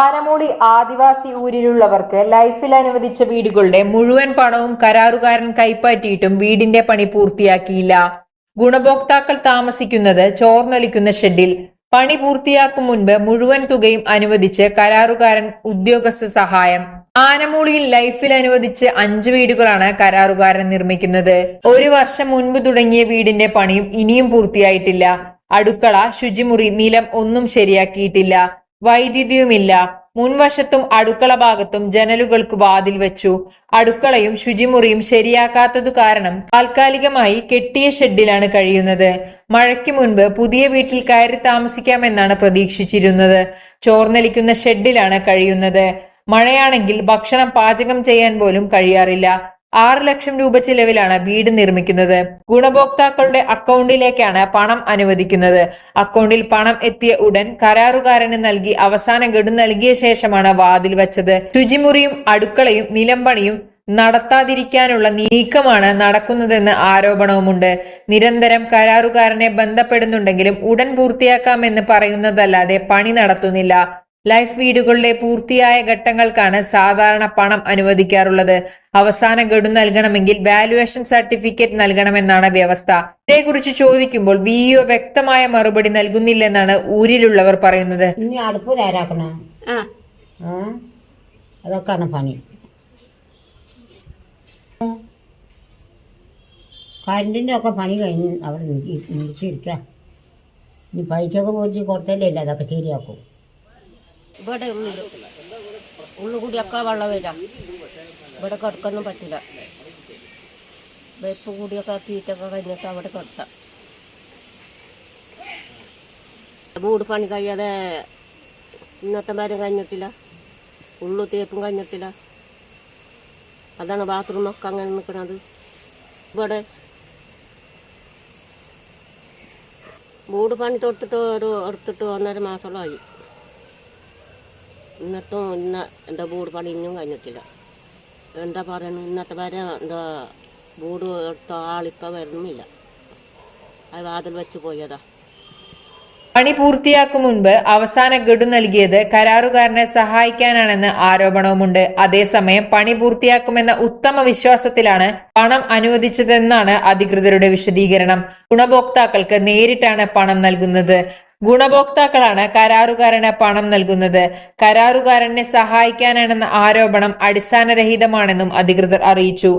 ആനമൂളി ആദിവാസി ഊരിലുള്ളവർക്ക് ലൈഫിൽ അനുവദിച്ച വീടുകളുടെ മുഴുവൻ പണവും കരാറുകാരൻ കൈപ്പറ്റിയിട്ടും വീടിന്റെ പണി പൂർത്തിയാക്കിയില്ല. ഗുണഭോക്താക്കൾ താമസിക്കുന്നത് ചോർന്നൊലിക്കുന്ന ഷെഡിൽ. പണി പൂർത്തിയാക്കും മുൻപ് മുഴുവൻ തുകയും അനുവദിച്ച് കരാറുകാരൻ ഉദ്യോഗസ്ഥ സഹായം. ആനമൂളിയിൽ ലൈഫിൽ അനുവദിച്ച് അഞ്ച് വീടുകളാണ് കരാറുകാരൻ നിർമ്മിക്കുന്നത്. ഒരു വർഷം മുൻപ് തുടങ്ങിയ വീടിന്റെ പണിയും ഇനിയും പൂർത്തിയായിട്ടില്ല. അടുക്കള ശുചിമുറി നിലം ഒന്നും ശരിയാക്കിയിട്ടില്ല. വൈദ്യുതിയുമില്ല. മുൻവശത്തും അടുക്കള ഭാഗത്തും ജനലുകൾക്ക് വാതിൽ വെച്ചു. അടുക്കളയും ശുചിമുറിയും ശരിയാക്കാത്തതു കാരണം താൽക്കാലികമായി കെട്ടിയ ഷെഡിലാണ് കഴിയുന്നത്. മഴയ്ക്ക് മുൻപ് പുതിയ വീട്ടിൽ കയറി താമസിക്കാമെന്നാണ് പ്രതീക്ഷിച്ചിരുന്നത്. ചോർന്നലിക്കുന്ന ഷെഡിലാണ് കഴിയുന്നത്. മഴയാണെങ്കിൽ ഭക്ഷണം പാചകം ചെയ്യാൻ പോലും കഴിയാറില്ല. ആറ് ലക്ഷം രൂപ ചിലവിലാണ് വീട് നിർമ്മിക്കുന്നത്. ഗുണഭോക്താക്കളുടെ അക്കൗണ്ടിലേക്കാണ് പണം അനുവദിക്കുന്നത്. അക്കൗണ്ടിൽ പണം എത്തിയ ഉടൻ കരാറുകാരന് നൽകി അവസാന ഗഡു നൽകിയ ശേഷമാണ് വാതിൽ വച്ചത്. ശുചിമുറിയും അടുക്കളയും നിലംപണിയും നടത്താതിരിക്കാനുള്ള നീക്കമാണ് നടക്കുന്നതെന്ന് ആരോപണവുമുണ്ട്. നിരന്തരം കരാറുകാരനെ ബന്ധപ്പെടുന്നുണ്ടെങ്കിലും ഉടൻ പൂർത്തിയാക്കാമെന്ന് പറയുന്നതല്ലാതെ പണി നടത്തുന്നില്ല. ലൈഫ് വീടുകളുടെ പൂർത്തിയായ ഘട്ടങ്ങൾക്കാണ് സാധാരണ പണം അനുവദിക്കാറുള്ളത്. അവസാന ഗഡു നൽകണമെങ്കിൽ വാലുവേഷൻ സർട്ടിഫിക്കറ്റ് നൽകണമെന്നാണ് വ്യവസ്ഥ. ഇതേക്കുറിച്ച് ചോദിക്കുമ്പോൾ വിഇഒ വ്യക്തമായ മറുപടി നൽകുന്നില്ലെന്നാണ് ഊരിലുള്ളവർ പറയുന്നത്. ഇനി അടുപ്പ് ആ. അതൊക്കെയാണ് പണി. കറണ്ടിന്റെ ഒക്കെ പണി കഴിഞ്ഞ് അവിടെ നിർത്തിയിരിക്കുക ഇനി പൈസ ഒക്കെ പോയിട്ട് കൊടുത്തല്ലേ അതൊക്കെ ശരിയാക്കും. ഇവിടെ ഉള്ളിൽ ഉള്ളു കൂടിയൊക്കെ വെള്ളം വരാം. ഇവിടെ കിടക്കൊന്നും പറ്റില്ല. വെപ്പ് കൂടിയൊക്കെ തീറ്റൊക്കെ കഴിഞ്ഞിട്ട് അവിടെ കിടത്താം വീട് പണി കഴിയാതെ ഇന്നത്തെ മരം കഴിഞ്ഞിട്ടില്ല. ഉള്ളു തേപ്പും കഴിഞ്ഞിട്ടില്ല. അതാണ് ബാത്റൂമൊക്കെ അങ്ങനെ നിൽക്കുന്നത് ഇവിടെ വീട് പണി തൊട്ടിട്ട് ഒരു എടുത്തിട്ട് ഒന്നര മാസത്തോളമായി ഇന്നത്തും ഇന്ന എന്റെ വീട് പണി ഇനിയും കഴിഞ്ഞിട്ടില്ല. എന്താ പറയുന്നത് ഇന്നത്തെ വരെ എന്താ വീട് എടുത്ത ആളിപ്പോൾ വരുന്നുമില്ല അത് വാതിൽ വെച്ച് പോയതാ. പണി പൂർത്തിയാക്കും മുൻപ് അവസാന ഗഡു നൽകിയത് കരാറുകാരനെ സഹായിക്കാനാണെന്ന് ആരോപണവുമുണ്ട്. അതേസമയം പണി പൂർത്തിയാക്കുമെന്ന ഉത്തമ വിശ്വാസത്തിലാണ് പണം അനുവദിച്ചതെന്നാണ് അധികൃതരുടെ വിശദീകരണം. ഗുണഭോക്താക്കൾക്ക് നേരിട്ടാണ് പണം നൽകുന്നത്. ഗുണഭോക്താക്കളാണ് കരാറുകാരന് പണം നൽകുന്നത്. കരാറുകാരനെ സഹായിക്കാനാണെന്ന ആരോപണം അടിസ്ഥാനരഹിതമാണെന്നും അധികൃതർ അറിയിച്ചു.